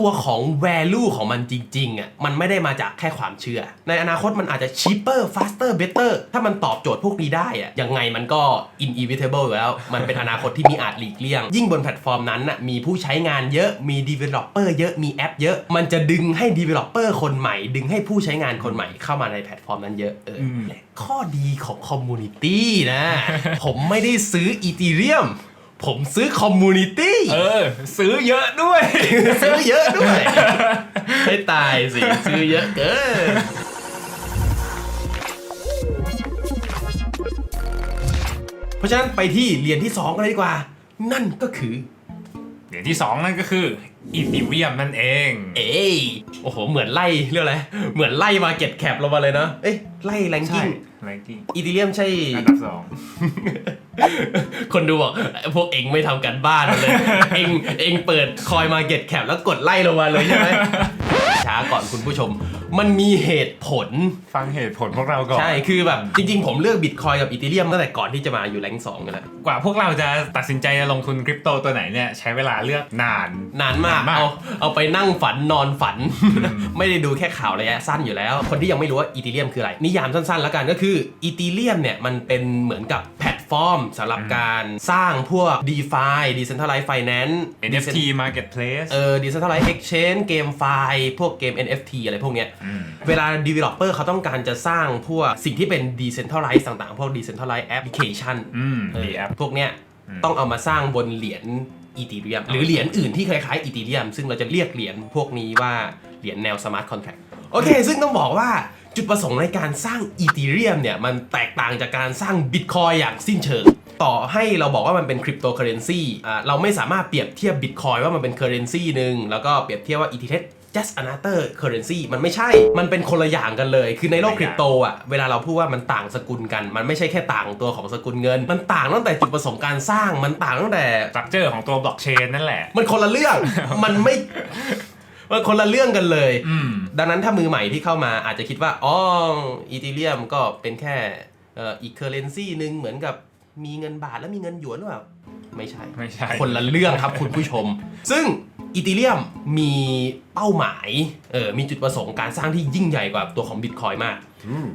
ตัวของ value ของมันจริงๆอะมันไม่ได้มาจากแค่ความเชื่อ ในอนาคตมันอาจจะ cheaper faster better ถ้ามันตอบโจทย์พวกนี้ได้อะยังไงมันก็ inevitable อยู่แล้ว มันเป็นอนาคตที่มีอาจหลีกเลี่ยง ยิ่งบนแพลตฟอร์มนั้นน่ะมีผู้ใช้งานเยอะมี developer เยอะมีแอปเยอะ มันจะดึงให้ developer คนใหม่ ดึงให้ผู้ใช้งานคนใหม่เข้ามาในแพลตฟอร์มนั้นเยอะเอออมและข้อดีของ community นะ ผมไม่ได้ซื้อ Ethereum ผมซื้อ community เออ ซื้อเยอะด้วย ซื้อเยอะด้วย ให้ตายสิ ซื้อเยอะเกินเพราะฉะนั้นไปที่เหรียญที่ 2 กันเลยดีกว่า นั่นก็คือเหรียญที่สองนั่นก็คืออีทีเรียมนั่นเอง เอ้ยโอ้โห เหมือนไล่เรื่องอะไร เหมือนไล่มาเก็ตแคปลงมาเลยเนาะเอ้ยไล่แรงใช่กิ้งแรงกิ้งอีทีเรียมใช่อันดับสอง คนดูบอกพวกเองไม่ทำกันบ้านเลย เองเองเปิดคอยมาเก็ตแคปแล้วกดไล่ลงมาเลยใช่ไหมช้าก่อนคุณผู้ชม มันมีเหตุผล ฟังเหตุผลพวกเราก่อน ใช่ คือแบบ จริงๆ ผมเลือกบิตคอยกับอีเทเรียมตั้งแต่ก่อนที่จะมาอยู่แรงสองกันแล้ว กว่าพวกเราจะตัดสินใจจะลงทุนคริปโตตัวไหนเนี่ย ใช้เวลาเลือกนาน นานมากนานมากเอาเอาไปนั่งฝันนอนฝัน ไม่ได้ดูแค่ข่าวระยะสั้นอยู่แล้ว คนที่ยังไม่รู้ว่าอีเทเรียมคืออะไร นิยามสั้นๆ แล้วกันก็คืออีเทเรียมเนี่ยมันเป็นเหมือนกับแพลต ฟอร์มสำหรับการสร้างพวก DeFi Decentralized Finance NFT Marketplace เออ Decentralized Exchange เกมไฟล์พวกเกม NFT อะไรพวกเนี้ยมเวลา developer เขาต้องการจะสร้างพวกสิ่งที่เป็น decentralized ต่างๆ พวก decentralized application อืมเออดีแอปพวกเนี้ยอืมต้องเอามาสร้างบนเหรียญอีทีเรียมหรือเหรียญอื่นที่คล้ายๆอีทีเรียมซึ่งเราจะเรียกเหรียญพวกนี้ว่าเหรียญแนว smart contract โอเค ซึ่งต้องบอกว่า จุดประสงค์ในการสร้างอีทีเรียมเนี่ย มันแตกต่างจากการสร้างบิตคอยอย่างสิ้นเชิง ต่อให้เราบอกว่ามันเป็นคริปโตเคอเรนซีอ่าเราไม่สามารถเปรียบเทียบบิตคอยว่ามันเป็นเคอเรนซีหนึ่งแล้วก็เปรียบเทียบว่าอีทีเ just another currency มันไม่ใช่ มันเป็นคนละอย่างกันเลย คือในโลกคริปโตอะ เวลาเราพูดว่ามันต่างสกุลกัน มันไม่ใช่แค่ต่างตัวของสกุลเงิน มันต่างตั้งแต่จุดประสงค์การสร้าง มันต่างตั้งแต่สตรัคเจอร์ของตัวบล็อกเชนนั่นแหละ มันคนละเรื่อง มันไม่ มันคนละเรื่องกันเลย อืม ดังนั้นถ้ามือใหม่ที่เข้ามาอาจจะคิดว่า อ๋ออีทีเรียมก็เป็นแค่เอ่ออีกเคอร์เรนซีหนึ่งเหมือนกับมีเงินบาทแล้วมีเงินหยวนหรือเปล่า ไม่ใช่ ไม่ใช่ คนละเรื่องครับคุณผู้ชม ซึ่งอีทีเรียมมีเป้าหมายเออมีจุดประสงค์การสร้างที่ยิ่งใหญ่กว่าตัวของ Bitcoin มาก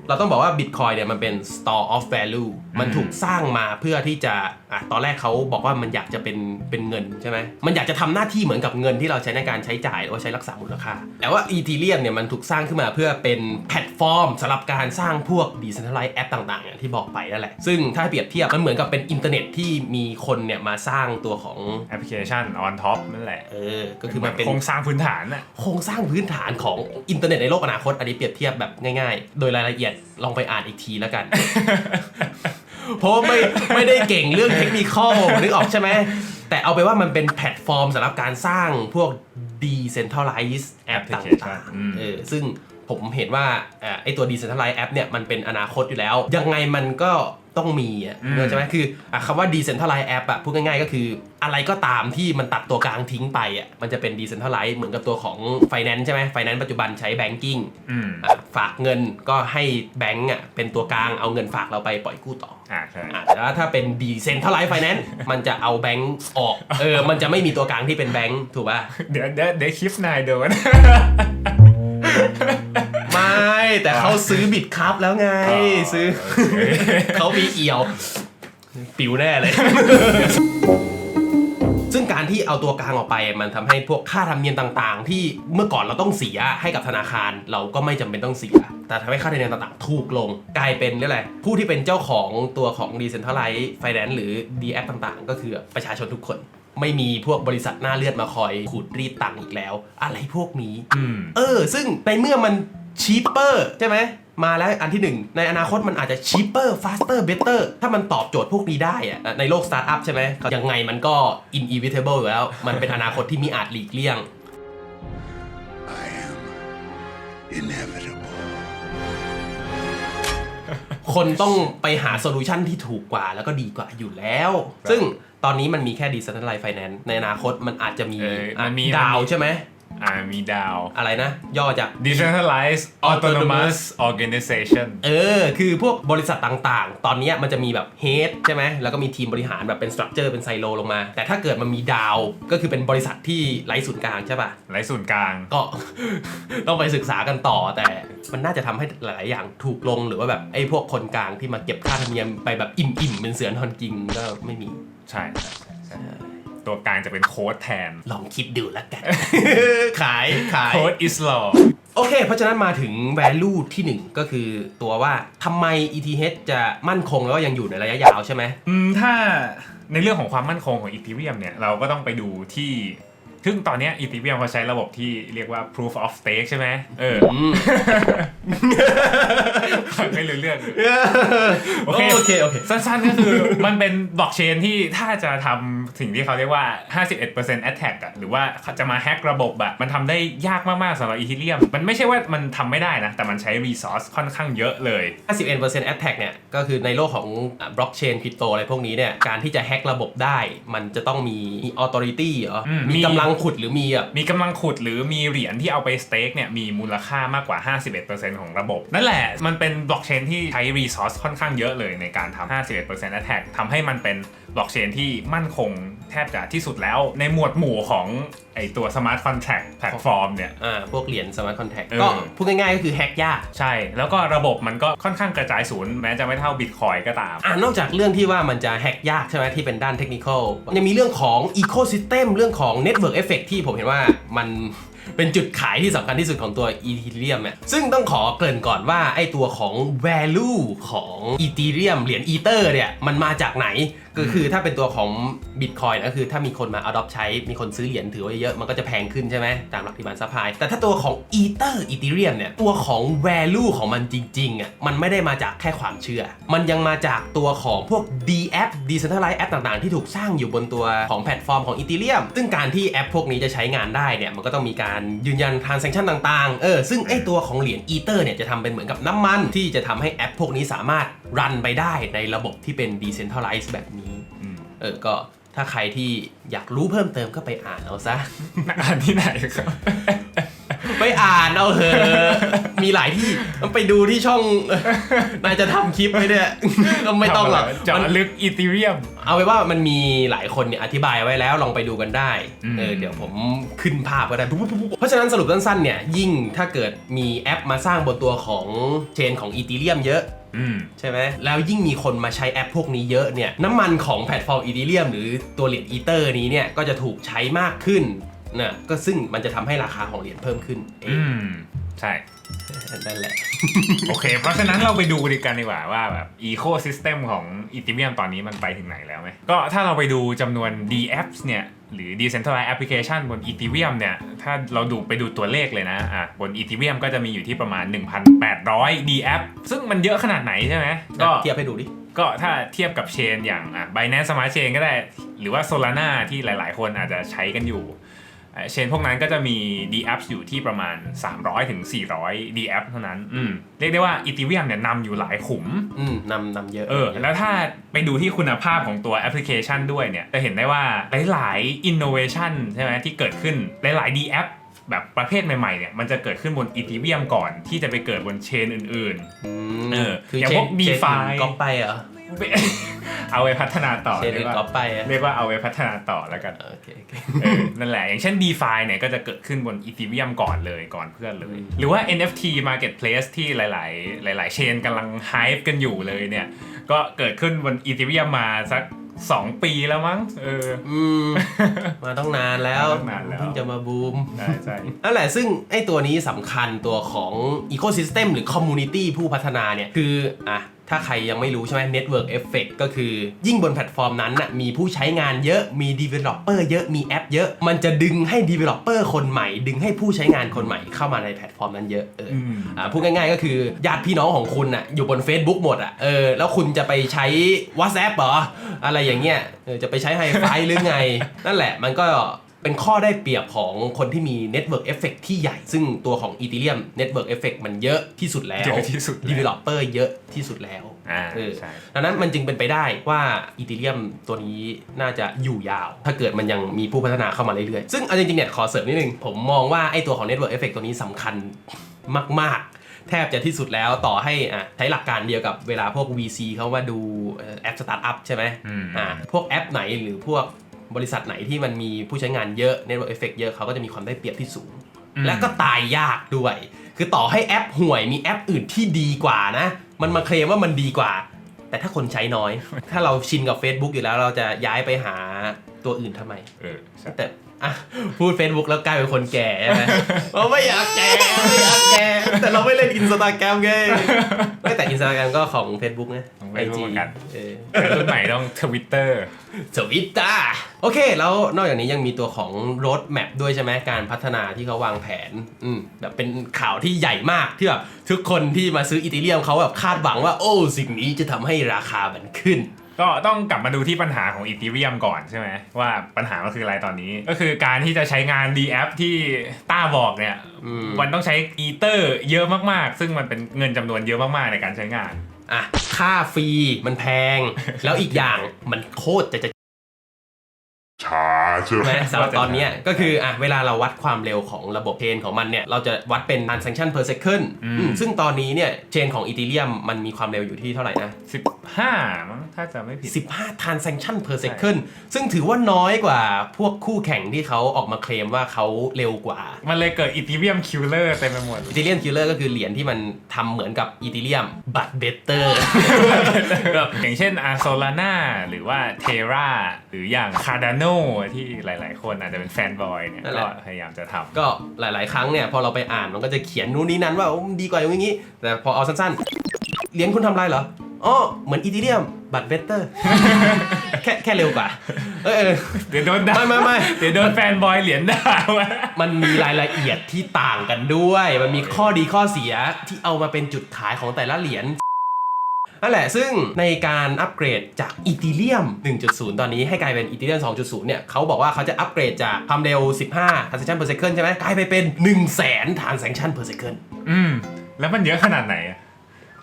เราต้องบอกว่า Bitcoin เนี่ยมันเป็น store of value มันถูกสร้างมาเพื่อที่จะอะตอนแรกเขาบอกว่ามันอยากจะเป็นเป็นเงินใช่ไหมมันอยากจะทำหน้าที่เหมือนกับเงินที่เราใช้ในการใช้จ่ายหรือว่าใช้รักษามูลค่า แต่ว่า Ethereum เนี่ยมันถูกสร้างขึ้นมาเพื่อเป็นแพลตฟอร์มสำหรับการสร้างพวก decentralized app ต่างๆอย่างที่บอกไปนั่นแหละ ซึ่งถ้าเปรียบเทียบมันเหมือนกับเป็นอินเทอร์เน็ตที่มีคนเนี่ยมาสร้างตัวของแอปพลิเคชัน on top นั่นแหละเออก็คือมันเป็น โครงสร้างพื้นฐานน่ะโครงสร้างพื้นฐานของอินเทอร์เน็ตในโลกอนาคต อันนี้เปรียบเทียบแบบง่ายๆ โดยรายละเอียดลองไปอ่านอีกทีแล้วกัน เพราะว่าไม่ไม่ได้เก่งเรื่องเทคนิคอลนึกออกใช่ไหม แต่เอาไปว่ามันเป็นแพลตฟอร์มสำหรับการสร้างพวก decentralized app ต่ Application างอืมๆเออซึ่งผมเห็นว่าเอ่อไอตัว decentralized app เนี่ยมันเป็นอนาคตอยู่แล้ว ยังไงมันก็ ต้องมีอะอืม เข้าใจไหมคืออะคำว่า decentralized app อะพูดง่ายๆ ก็คืออะไรก็ตามที่มันตัดตัวกลางทิ้งไปอะมันจะเป็น decentralized เหมือนกับตัวของ finance ใช่ไหม finance ปัจจุบันใช้ banking อืมอะฝากเงินก็ให้แบงก์อะเป็นตัวกลางเอาเงินฝากเราไปปล่อยกู้ต่อ อ่าใช่ อะแต่ว่าถ้าเป็น decentralized finance มันจะเอาแบงก์ออก เออ มันจะไม่มีตัวกลางที่เป็นแบงก์ถูกป่ะ เดี๋ยวเดี๋ยวเดี๋ยวคลิปนายโดนไม่ แต่เขาซื้อบิตครับแล้วไงอ๋อซื้อ เขามีเอี่ยว ปิวแน่เลย ซึ่งการที่เอาตัวกลางออกไปมันทำให้พวกค่าธรรมเนียมต่างๆ ที่เมื่อก่อนเราต้องเสียให้กับธนาคารเราก็ไม่จำเป็นต้องเสีย แต่ทำให้ค่าธรรมเนียมต่างๆ ถูกลง กลายเป็นเรียกอะไรผู้ที่เป็นเจ้าของตัวของ Decentralized Finance หรือ D App ต่างๆ ก็คือประชาชนทุกคนไม่มีพวกบริษัทหน้าเลือดมาคอยขูดรีดตังค์อีกแล้ว อะไรพวกนี้อืมเออ ซึ่งในเมื่อมัน cheaper ใช่ไหมมาแล้วอันที่หนึ่งในอนาคตมันอาจจะ cheaper faster better ถ้ามันตอบโจทย์พวกนี้ได้อะในโลกสตาร์ทอัพใช่ไหมยังไงมันก็ inevitable อยู่แล้ว มันเป็นอนาคตที่มีอาจหลีกเลี่ยง I am inevitable. คนต้องไปหาโซลูชันที่ถูกกว่าแล้วก็ดีกว่าอยู่แล้ว ซึ่งตอนนี้มันมีแค่ decentralized finance ในอนาคตมันอาจจะมีเออมันมีดาวใช่ไหม อ่ามีดาว อะไรนะ ย่อจาก decentralized autonomous organization เออ คือพวกบริษัทต่างๆ ตอนเนี้ยมันจะมีแบบ head ใช่ไหม แล้วก็มีทีมบริหารแบบเป็น structure เป็นไซโลลงมา แต่ถ้าเกิดมันมีดาว ก็คือเป็นบริษัทที่ไร้ศูนย์กลางใช่ป่ะ ไร้ศูนย์กลาง ก็ ต้องไปศึกษากันต่อ แต่มันน่าจะทำให้หลาย ๆ อย่างถูกลงหรือว่าแบบไอ้พวกคนกลางที่มาเก็บค่าธรรมเนียมไปแบบอิ่ม ๆ เป็นเสือนอนกิงก็ไม่มี ใช่ใช่ใช่ใช่ ตัวกลางจะเป็นโค้ดแทน ลองคิดดูแล้วกัน ขายขาย โค้ด is law โอเค เพราะฉะนั้นมาถึง value ที่ 1 ก็คือตัวว่าทำไม ETH จะมั่นคงแล้วก็ยังอยู่ในระยะยาวใช่ไหม อืมถ้าในเรื่องของความมั่นคงของ Ethereum เนี่ย เราก็ต้องไปดูที่ ซึ่งตอนเนี้ย Ethereum เขาใช้ระบบที่เรียกว่า proof of stake ใช่ไหมเอออืมไม่รู้เรื่อง โอเค โอเค โอเค สั้นๆ ก็คือมันเป็นบล็อกเชนที่ถ้าจะทำสิ่งที่เขาเรียกว่า 51% attack อะหรือว่าจะมาแฮ็กระบบอะมันทำได้ยากมากๆสำหรับ Ethereum มันไม่ใช่ว่ามันทำไม่ได้นะ แต่มันใช้ resource ค่อนข้างเยอะเลย 51% attack เนี่ย ก็คือในโลกของบล็อกเชนคริปโตอะไรพวกนี้เนี่ย การที่จะแฮ็กระบบได้ มันจะต้องมี authority เหรออืมมีมีกำลังขุดหรือมีอะ มีกำลังขุดหรือมีเหรียญที่เอาไปสเต็กเนี่ยมีมูลค่ามากกว่า 51%ของระบบ นั่นแหละ มันเป็นบล็อกเชนที่ใช้รีซอสค่อนข้างเยอะเลยในการทำ51% attack ทำให้มันเป็นบล็อกเชนที่มั่นคงแทบจะที่สุดแล้ว ในหมวดหมู่ของไอตัว smart contract platform เนี่ย อ่า พวกเหรียญ smart contract เออก็พูดง่ายๆก็คือแฮ็กยาก ใช่ แล้วก็ระบบมันก็ค่อนข้างกระจายศูนย์ แม้จะไม่เท่าบิตคอยก็ตาม อ่านอกจากเรื่องที่ว่ามันจะแฮ็กยากใช่ไหมที่เป็นด้านเทคนิคอลยังมีเรื่องของ Ecosystem เรื่องของ Network Effect ที่ผมเห็นว่ามันเป็นจุดขายที่สำคัญที่สุดของตัว Ethereum เนี่ยซึ่งต้องขอเกริ่นก่อนว่าไอตัวของ value ของ Ethereum เหรียญ Ether เนี่ย มันมาจากไหน ก็คือถ้าเป็นตัวของ Bitcoin ก็คือถ้ามีคนมา adopt ใช้ มีคนซื้อเหรียญถือไว้เยอะมันก็จะแพงขึ้นใช่ไหมตามหลักที่มันซัพพลายแต่ถ้าตัวของ Ether Ethereum เนี่ย ตัวของ value ของมันจริงๆอะมันไม่ได้มาจากแค่ความเชื่อ มันยังมาจากตัวของพวก D app Decentralized app ต่างๆ ที่ถูกสร้างอยู่บนตัวของแพลตฟอร์มของ Ethereum ซึ่งการที่แอปพวกนี้จะใช้งานได้เนี่ยมันก็ต้องมีการยืนยัน transaction ต่างๆเออซึ่งไอตัวของเหรียญ Ether เนี่ยจะทำเป็นเหมือนกับน้ำมันที่จะทำให้แอปพวกนี้สามารถรันไปได้ในระบบที่เป็น Decentralized แบบนี้ เออก็ถ้าใครที่อยากรู้เพิ่มเติมก็ไปอ่านเอาซะ อ่านที่ไหนครับ ไปอ่านเอาเถอะมีหลายที่ต้องไปดูที่ช่อง นายจะทำคลิปไหมเนี่ย ก็ไม่ต้องหรอกเจาะมันลึก Ethereum เอาไว้ว่ามันมีหลายคนเนี่ยอธิบายไว้แล้วลองไปดูกันได้อืม เออเดี๋ยวผมขึ้นภาพก็ได้ปุ๊บปุ๊บปุ๊บเพราะฉะนั้นสรุปสั้นๆเนี่ยยิ่งถ้าเกิดมีแอปมาสร้างบนตัวของเชนของอีทีเรียมเยอะอืม ใช่ไหมแล้วยิ่งมีคนมาใช้แอปพวกนี้เยอะเนี่ยน้ำมันของแพลตฟอร์มอี h เ r ียมหรือตัวเหรียญอีเตอร์นี้เนี่ยก็จะถูกใช้มากขึ้นนะก็ซึ่งมันจะทำให้ราคาของเหรียญเพิ่มขึ้นเออืงมใช่ นั่นแหละ โอเค เพราะฉะนั้นเราไปดูดีกันดีกว่าว่าแบบ Ecosystem ของ Ethereum ตอนนี้มันไปถึงไหนแล้วไหมก็ถ้าเราไปดูจำนวน DApps เนี่ย หรือ Decentralized Application บน Ethereum เนี่ย ถ้าเราดูไปดูตัวเลขเลยนะอะบน Ethereum ก็จะมีอยู่ที่ประมาณ 1,800 DApp ซึ่งมันเยอะขนาดไหนใช่ไหมก็เทียบให้ดูดิ ก็ถ้าเทียบกับเชนอย่างอะ Binance Smart Chain ก็ได้ หรือว่า Solana ที่หลาย ๆ คนอาจจะใช้กันอยู่อะ เชนพวกนั้นก็จะมี DApps อยู่ที่ประมาณ 300ถึง400 DApp เท่านั้นอืมเรียกได้ว่า Ethereum เนี่ยนำอยู่หลายขุมอืมนำนำเยอะเออแล้วถ้าไปดูที่คุณภาพของตัวแอปพลิเคชันด้วยเนี่ยจะเห็นได้ว่าหลายๆ innovation ใช่ไหมที่เกิดขึ้นหลายๆ DApp แบบประเภทใหม่ๆเนี่ยมันจะเกิดขึ้นบน Ethereum ก่อนที่จะไปเกิดบนเชนอื่นๆอืมเออคืออย่างเชพนวกเชน DeFi อื่นก๊อปไปเหรอ เอาไว้พัฒนาต่อเชนเรีอื่ยกนว่าก๊อปไปเหรอเรียกว่าเอาไว้พัฒนาต่อแล้วกันโอเคโอเคเออนั่นแหละ อย่างเช่น DeFi เนี่ยก็จะเกิดขึ้นบน Ethereum ก่อนเลยก่อนเพื่อนเลย หรือว่า NFT Marketplace ที่หลาย ๆ หลาย ๆ เชนกำลัง hype กันอยู่เลยเนี่ย ก็เกิดขึ้นบน Ethereum มาสัก2ปีแล้วมั้ง เอออืมมาต้องนานแล้วมาต้องนานแล้วเพิ่งจะมาบูมใช่ใช่นั่นแหละซึ่งไอ้ตัวนี้สำคัญตัวของ Ecosystem หรือ Community ผู้พัฒนาเนี่ย คืออะ ถ้าใครยังไม่รู้ใช่ไหม Network Effect ก็คือ ยิ่งบนแพลตฟอร์มนั้นน่ะมีผู้ใช้งานเยอะ มี Developer เยอะ มีแอปเยอะ มันจะดึงให้ Developer คนใหม่ ดึงให้ผู้ใช้งานคนใหม่เข้ามาในแพลตฟอร์มนั้นเยอะ เอออมอ่าพูดง่ายๆก็คือญาติพี่น้องของคุณอะอยู่บน Facebook หมดอะ เออ แล้วคุณจะไปใช้ WhatsApp เหรอ อะไรอย่างเงี้ย เออ จะไปใช้ไฮไฟหรือไง นั่นแหละ มันก็ เป็นข้อได้เปรียบของคนที่มี Network Effect ที่ใหญ่ ซึ่งตัวของ Ethereum Network Effect มันเยอะที่สุดแล้ว เยอะที่สุดแล้ว Developer เยอะที่สุดแล้วอ่าเออ ใช่ ดังนั้นมันจึงเป็นไปได้ว่า Ethereum ตัวนี้น่าจะอยู่ยาว ถ้าเกิดมันยังมีผู้พัฒนาเข้ามาเรื่อยๆ ซึ่งเอาจริงๆเนี่ยขอเสริมนิดนึง ผมมองว่าไอ้ตัวของ Network Effect ตัวนี้สำคัญมาก ๆ แทบจะที่สุดแล้วต่อให้อะใช้หลักการเดียวกับเวลาพวก VC เขามาดูเอ่อแอปสตาร์ทอัพใช่ไหมอืม อ่าพวกแอปไหนหรือพวก บริษัทไหนที่มันมีผู้ใช้งานเยอะ Network Effect เยอะเขาก็จะมีความได้เปรียบที่สูงอืมและก็ตายยากด้วย คือต่อให้แอปห่วยมีแอปอื่นที่ดีกว่านะ มันมาเคลมว่ามันดีกว่า แต่ถ้าคนใช้น้อย ถ้าเราชินกับ Facebook อยู่แล้วเราจะย้ายไปหา ตัวอื่นทำไมเออใช่แต่อะพูด Facebook แล้วกลายเป็นคนแก่ใช่ไหมเราไม่อยากแก่ไม่อยากแก่แต่เราไม่เล่นอินสตาแกรมไงไม่แต่อินสตาแกรมก็ของ Facebook นะของ Facebook เหมือนกันเออแต่รุ่นใหม่ต้องทวิตเตอร์สวิตตาโอเค แล้วนอกจากนี้ยังมีตัวของ road map ด้วยใช่ไหมการพัฒนาที่เขาวางแผนอืมแบบเป็นข่าวที่ใหญ่มากที่แบบทุกคนที่มาซื้ออีเทเรียมเขาแบบคาดหวังว่าโอ้สิ่งนี้จะทำให้ราคามันขึ้น ก็ต้องกลับมาดูที่ปัญหาของอี e เ e ียมก่อนใช่ไหมว่าปัญหามันคืออะไรตอนนี้ ก็คือการที่จะใช้งาน d แอปที่ต้าบอกเนี่ยอืมมันต้องใช้อีเตอร์เยอะมากๆ ซึ่งมันเป็นเงินจำนวนเยอะมากๆในการใช้งานอะค่าฟรีมันแพง แล้วอีกอย่างมันโคตรจะจะช้า ใช่ไหมใช่ไหมสำหรับตอนเนี้ยก็คืออะเวลาเราวัดความเร็วของระบบเชนของมันเนี่ย เราจะวัดเป็น transaction per second อืมอืมซึ่งตอนนี้เนี่ยเชนของอีเทเรียมมันมีความเร็วอยู่ที่เท่าไหร่นะ15มั้งถ้าจะไม่ผิด 15 transaction per second ซึ่งถือว่าน้อยกว่าพวกคู่แข่งที่เขาออกมาเคลมว่าเขาเร็วกว่า มันเลยเกิดอี e เ e ียมคิลเลอร์เต็มไปหมดอี t เ r ีย m คิลเลอร์ก็คือเหรียญที่มันทำเหมือนกับอี t เ r ียม but better อย่างเช่นอาโซลาน่าหรือว่าเทราหรืออย่างคาร์ด n โนที่หลาย ๆ คนอาจจะเป็นแฟนบอยเนี่ยนั่นแหก็ละ พยายามจะทำ ก็หลาย ๆ ครั้งเนี่ยพอเราไปอ่านมันก็จะเขียนนู่นนี่นั่นว่าโอ้มันดีกว่าอย่างนี้ แต่พอเอาสั้นๆเหรียญคุณทำไรเหรออ๋อเหมือนอี t เ r ียม but better แค่แค่เร็วกว่า เออเออ เดี๋ยวโดนด่าไม่ไม่ไม่ เดี๋ยวโดนแฟนบอยเหรียญด่าวะมันมีรายละเอียดที่ต่างกันด้วย มันมีข้อดีข้อเสียที่เอามาเป็นจุดขายของแต่ละเหรียญ นั่นแหละ ซึ่งในการอัปเกรดจากอีทีเลียม 1.0 ตอนนี้ให้กลายเป็นอีทีเลียม 2.0 เนี่ยเขาบอกว่าเขาจะอัปเกรดจากความเร็ว 15 transaction per second ใช่ไหมกลายไปเป็น 1 0 0 0 0 0 transaction per second อืม แล้วมันเยอะขนาดไหนอะ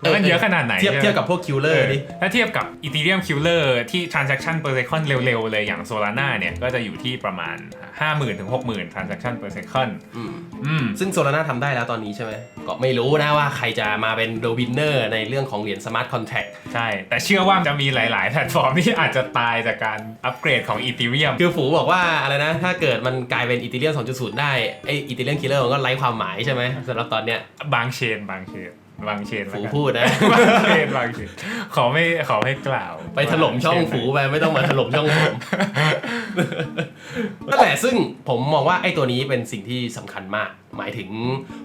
แล้วมันเยอะขนาดไหน เทียบใช่ไหมเทียบกับพวกคิวเลอร์ดิถ้าเทียบกับ Ethereum Killer ที่ transaction per second เร็วๆ เลยอย่าง Solana เนี่ย ก็จะอยู่ที่ประมาณ 50,000ถึง60,000 transaction per second อืมอืมซึ่งโซลาร่าทำได้แล้วตอนนี้ใช่ไหมก็ไม่รู้นะว่าใครจะมาเป็นโดวินเนอร์ในเรื่องของเหรียญ smart contract ใช่ แต่เชื่อว่าจะมีหลายๆ แพลตฟอร์มที่อาจจะตายจากการอัปเกรดของ Ethereum คือฝูบอกว่าอะไรนะถ้าเกิดมันกลายเป็นอี t เ r ียม2.0 ได้ไออี t เ r ียมคิลเลอร์มันก็ไร้ความหมายใช่ไหมสำหรับตอนเนี้ยบางเชนบางเชน บางเชนฝูแล้วกันพูดนะบางเชนบางเชนขอไม่ขอไม่กล่าวไปถล่มช่องฝูไปไม่ต้องมาถล่มช่องผมนั่นแหละซึ่งผมมองว่าไอ้ตัวนี้เป็นสิ่งที่สำคัญมาก หมายถึง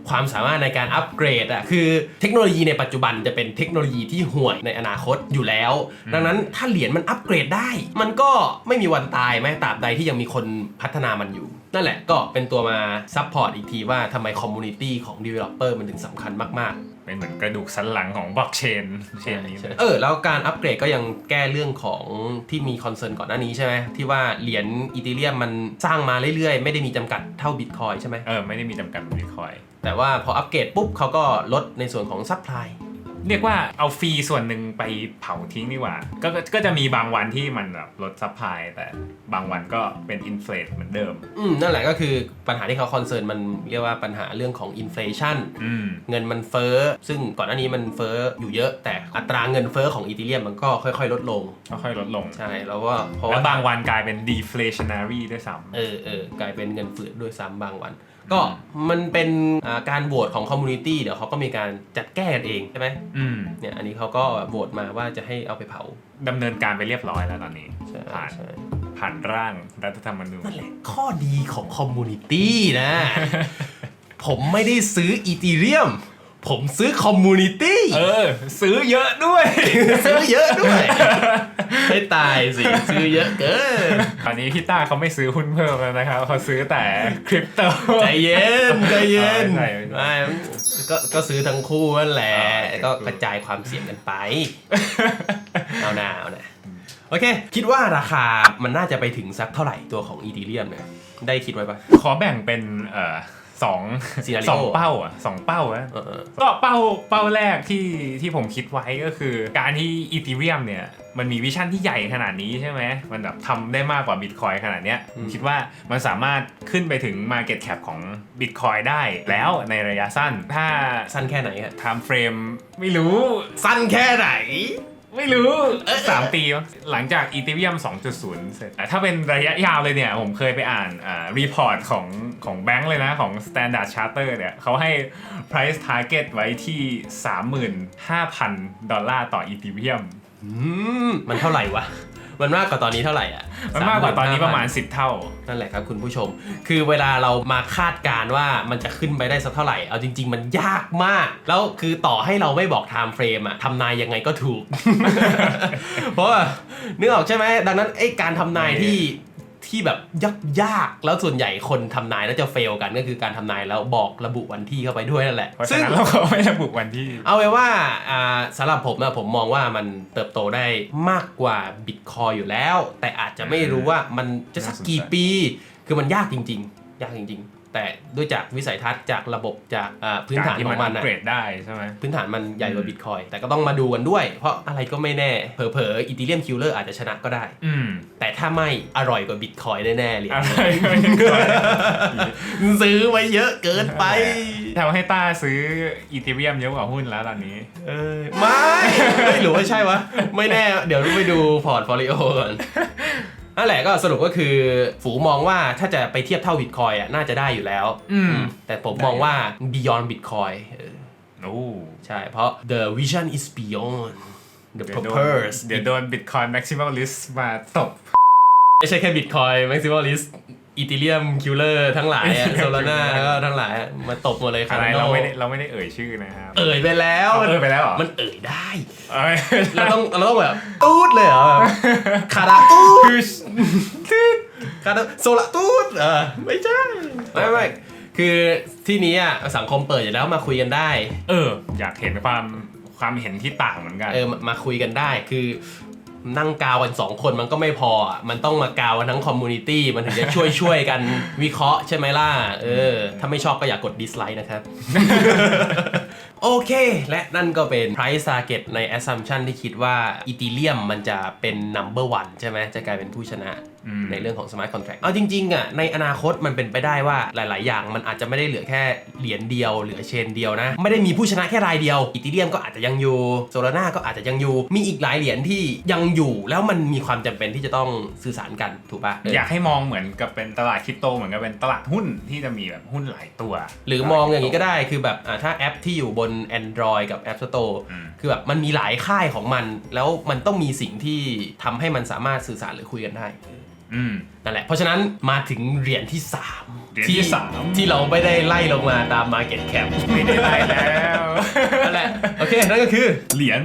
ความสามารถในการอัปเกรดอะคือเทคโนโลยีในปัจจุบันจะเป็นเทคโนโลยีที่ห่วยในอนาคตอยู่แล้ว ดังนั้นถ้าเหรียญมันอัปเกรดได้ มันก็ไม่มีวันตายแม้ตราบใดที่ยังมีคนพัฒนามันอยู่ นั่นแหละก็เป็นตัวมาซัพพอร์ตอีกทีว่าทำไมคอมมูนิตี้ของ Developer มันถึงสำคัญมากๆ เป็นเหมือนกระดูกสันหลังของบล็อกเชนเชนนี้เลยเออแล้วการอัปเกรดก็ยังแก้เรื่องของที่มีคอนเซิร์นก่อนหน้านี้ใช่ไหมที่ว่าเหรียญอีเทเรียมมันสร้างมาเรื่อยๆ ไม่ได้มีจำกัดเท่าบิตคอยใช่ไหมเออไม่ได้มีจำกัดบิตคอยแต่ว่าพออัปเกรดปุ๊บเขาก็ลดในส่วนของซัพพลาย เรียกว่าเอาฟรีส่วนหนึ่งไปเผาทิ้งดีกว่าก็ก็ก็จะมีบางวันที่มันแบบลดซัพพลายแต่บางวันก็เป็นอินฟล t เหมือนเดิม อืมนั่นแหละก็คือปัญหาที่เขาคอนเซิร์นมันเรียกว่าปัญหาเรื่องของอินฟลชันอืม เงินมันเฟ้อ ซึ่งก่อนหน้านี้มันเฟ้ออยู่เยอะ แต่อัตราเงินเฟ้อของอีเทเรียมมันก็ค่อยๆ ลดลงก็ค่อยลดลง ใช่ แล้วก็เพราะแล้ว่าวบางวันกลายเป็น deflationary ด้วยซ้เออเออกลายเป็นเงินฝืดด้วยซ้ำบางวัน ก็มันเป็นอ่าการโหวตของคอมมูนิตี้เดี๋ยวเขาก็มีการจัดแก้กันเองใช่ไหมำอืมเนี่ยอันนี้เขาก็โหวตมาว่าจะให้เอาไปเผาดำเนินการไปเรียบร้อยแล้วตอนนี้ ใช่ผ่าน ใช่ผ่านร่างรัฐธรรมนูญนั่นแหละข้อดีของคอมมูนิตี้นะ ผมไม่ได้ซื้ออีทีเรียม ผมซื้อคอมมูนิตี้เออ ซื้อเยอะด้วย ซื้อเยอะด้วยให้ตายสิซื้อเยอะเกินตอนนี้พี่ต้าเขาไม่ซื้อหุ้นเพิ่มแล้วนะครับเขาซื้อแต่คริปโตใจเย็นใจเย็นใช่ใช่ไม่ก็ก็ซื้อทั้งคู่นั่นแหละอ๋อโอเคก็กระจายความเสี่ยงกันไปเอาหนาเอาหนาโอเค คิดว่าราคามันน่าจะไปถึงสักเท่าไหร่ตัวของอีทีเรียมเนี่ยได้คิดไว้ปะขอแบ่งเป็นเอ่อ สอง Scenario สองเป้าอะสองเป้าอะเออเออ ก็เป้าเป้าแรกที่ที่ผมคิดไว้ก็คือ การที่อีทีเรียมเนี่ยมันมีวิชั่นที่ใหญ่ขนาดนี้ใช่ไหมมันแบบทำได้มากกว่าบิตคอยขนาดเนี้ยผมคิดว่ามันสามารถขึ้นไปถึง Market Cap ของบิตคอยได้แล้วในระยะสั้นถ้าสั้นแค่ไหนฮะ time frame ไม่รู้ สั้นแค่ไหน ไม่รู้สามปีมั้งหลังจากอีเทเรียม2.0 เสร็จแต่ถ้าเป็นระยะยาวเลยเนี่ย ผมเคยไปอ่านอ่ารีพอร์ตของของแบงค์เลยนะ ของ Standard Charter เนี่ยเขาให้ price target ไว้ที่ 35,000 ดอลลาร์ต่ออีเทเรียม อืมมันเท่าไหร่วะ มันมากกว่าตอนนี้เท่าไหร่อะมันมากกว่าตอนนี้ประมาณ35,000 10 เท่า นั่นแหละครับคุณผู้ชม คือเวลาเรามาคาดการณ์ว่ามันจะขึ้นไปได้สักเท่าไหร่ เอาจริง ๆ มันยากมาก แล้วคือต่อให้เราไม่บอก time frame อะทำนายยังไงก็ถูก เพราะว่านึกออกใช่ไหมดังนั้นไอ้การทำนายที่ ที่แบบยากยากๆแล้วส่วนใหญ่คนทำนายแล้วจะเฟลกันก็คือการทำนายแล้วบอกระบุวันที่เข้าไปด้วยนั่นแหละเพราะซึ่ฉะงนั้นเราก็ไม่ระบุวันที่ เอาไว้ว่าอ่าสำหรับผมนะผมมองว่ามันเติบโตได้มากกว่าบิตคอยอยู่แล้ว แต่อาจจะไม่รู้ว่ามันจะสักกี่ปี คือมันยากจริง ๆ ยากจริง ๆ แต่ด้วยจากวิสัยทัศน์จากระบบจากอ่าพื้นฐานที่ขมัอนงมันอัปนะเกรดได้ใช่ไหมพื้นฐานมันใหญ่กว่าบิตคอยแต่ก็ต้องมาดูกันด้วย เพราะอะไรก็ไม่แน่เผลอๆอีทีเรียมคิลเลอร์อาจจะชนะก็ได้ อืมแต่ถ้าไม่อร่อยกว่าบิตคอยแน่ๆเลยอะไรไม่ได้ซื้อไว้เยอะเกินไปทำให้ต้าซื้ออีเทเรียมเยอะกว่าหุ้นแล้วตอนนี้ เออไม่ไม่หรือว่าใช่วะไม่แน่ เดี๋ยวไปดูพอร์ตโฟลิโอก่อน นั่นแหละก็สรุปก็คือฝูมองว่าถ้าจะไปเทียบเท่าบิตคอยอะน่าจะได้อยู่แล้ว อืม แต่ผมมองว่า beyond bitcoin เออโอ้ใช่ เพราะ the vision is beyond the เดี๋ยวโดน purpose เดี๋ยวโดน Bitcoin Maximalist มาตบ ไม่ใช่แค่ bitcoin maximalist ethereum killer ทั้งหลายอะ solana ก็ทั้งหลายอะมาตบหมดเลยคอะไร Cardano เราไม่ได้เราไม่ได้เอ่ยชื่อนะครับเอ่ยไปแล้วเอาเอ่ยไปแล้วเหรอมันเอ่ยได้เอ้ยเราต้องเราต้องแบบตูดเลยเหรอแบบคาราตูดคาราโซละตูดเออไม่ใช่ไม่ไม่คือที่นี้อะสังคมเปิดอยู่แล้วมาคุยกันได้ เออ อยากเห็นความความเห็นที่ต่างเหมือนกัน เออมามาคุยกันได้คือ นั่งกาวกันสองคนมันก็ไม่พออะมันต้องมากาวกันทั้งคอมมูนิตี้มันถึงจะช่วยช่วยกันวิเคราะห์ใช่ไหมล่ะ เออ ถ้าไม่ชอบก็อย่ากดดิสไลค์นะครับ โอเค และนั่นก็เป็น price target ใน assumption ที่คิดว่าอีทีเรียมมันจะเป็น number one ใช่ไหมจะกลายเป็นผู้ชนะอืมในเรื่องของ smart contract เอาจริงๆอะในอนาคตมันเป็นไปได้ว่าหลาย ๆ อย่างมันอาจจะไม่ได้เหลือแค่เหรียญเดียวเหลือเชนเดียวนะ ไม่ได้มีผู้ชนะแค่รายเดียวอีทีเรียมก็อาจจะยังอยู่โซลาร่าก็อาจจะยังอยู่ มีอีกหลายเหรียญที่ยังอยู่แล้วมันมีความจำเป็นที่จะต้องสื่อสารกันถูกปะเอออยากให้มองเหมือนกับเป็นตลาดคริปโตเหมือนกับเป็นตลาดหุ้นที่จะมีแบบหุ้นหลายตัว หรือมองอย่างนี้ก็ได้คือแบบอ่าถ้าแอปที่อยู่บน Android กับ App Store อืมคือแบบมันมีหลายค่ายของมัน แล้วมันต้องมีสิ่งที่ทำให้มันสามารถสื่อสารหรือคุยกันได้ อืม นั่นแหละ เพราะฉะนั้นมาถึงเหรียญที่3เหรียญที่สาม ที่เราไม่ได้ไล่ลงมาตาม Market Cap ไม่ได้ไล่แล้ว นั่นแหละ โอเค นั่นก็คือ เหรียญ